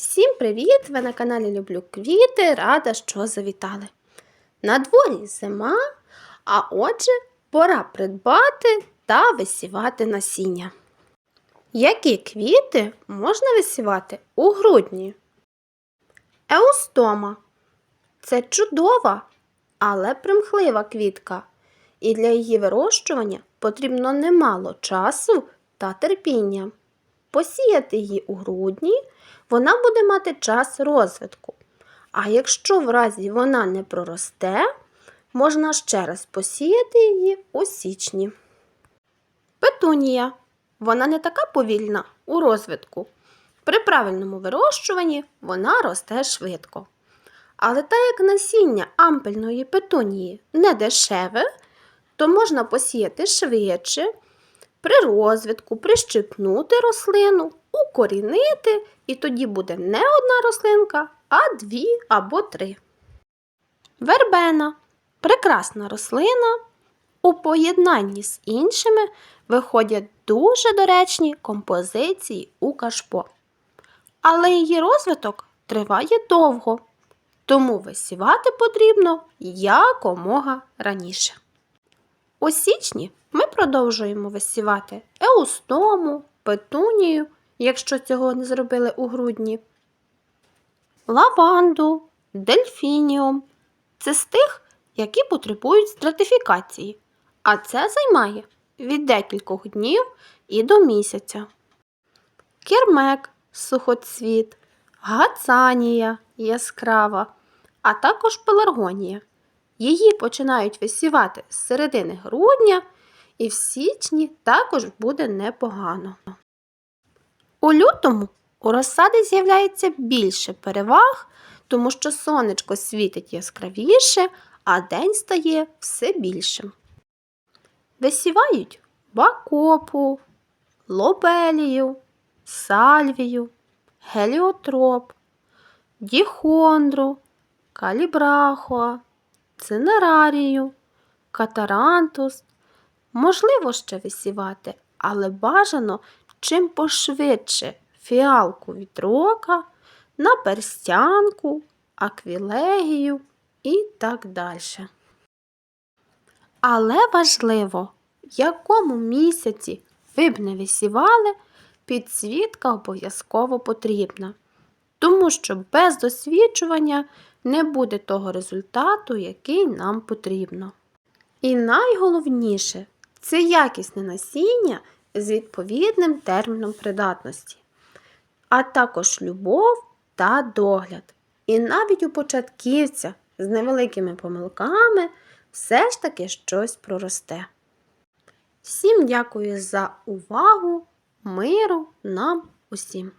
Всім привіт! Ви на каналі Люблю Квіти. Рада, що завітали. На дворі зима, а отже, пора придбати та висівати насіння. Які квіти можна висівати у грудні? Еустома це чудова, але примхлива квітка, і для її вирощування потрібно немало часу та терпіння. Посіяти її у грудні вона буде мати час розвитку. А якщо в разі вона не проросте, можна ще раз посіяти її у січні. Петунія. Вона не така повільна у розвитку. При правильному вирощуванні вона росте швидко. Але так як насіння ампельної петунії не дешеве, то можна посіяти швидше, при розвитку прищипнути рослину, укорінити, і тоді буде не одна рослинка, а дві або три. Вербена прекрасна рослина. У поєднанні з іншими виходять дуже доречні композиції у кашпо. Але її розвиток триває довго, тому висівати потрібно якомога раніше. У січні ми продовжуємо висівати еустому, петунію, якщо цього не зробили у грудні, лаванду, дельфініум. Це з тих, які потребують стратифікації, а це займає від декількох днів і до місяця. Кермек, сухоцвіт, гацанія яскрава, а також пеларгонія. Її починають висівати з середини грудня і в січні також буде непогано. У лютому у розсади з'являється більше переваг, тому що сонечко світить яскравіше, а день стає все більшим. Висівають бакопу, лобелію, сальвію, геліотроп, діхондру, калібрахоа, цинерарію, катарантус. Можливо ще висівати, але бажано чим пошвидше фіалку вітрока, наперстянку, аквілегію і так далі. Але важливо, в якому місяці ви б не висівали, підсвітка обов'язково потрібна, тому що без досвідчування не буде того результату, який нам потрібно. І найголовніше це якісне насіння з відповідним терміном придатності, а також любов та догляд. І навіть у початківця з невеликими помилками все ж таки щось проросте. Всім дякую за увагу, миру нам усім!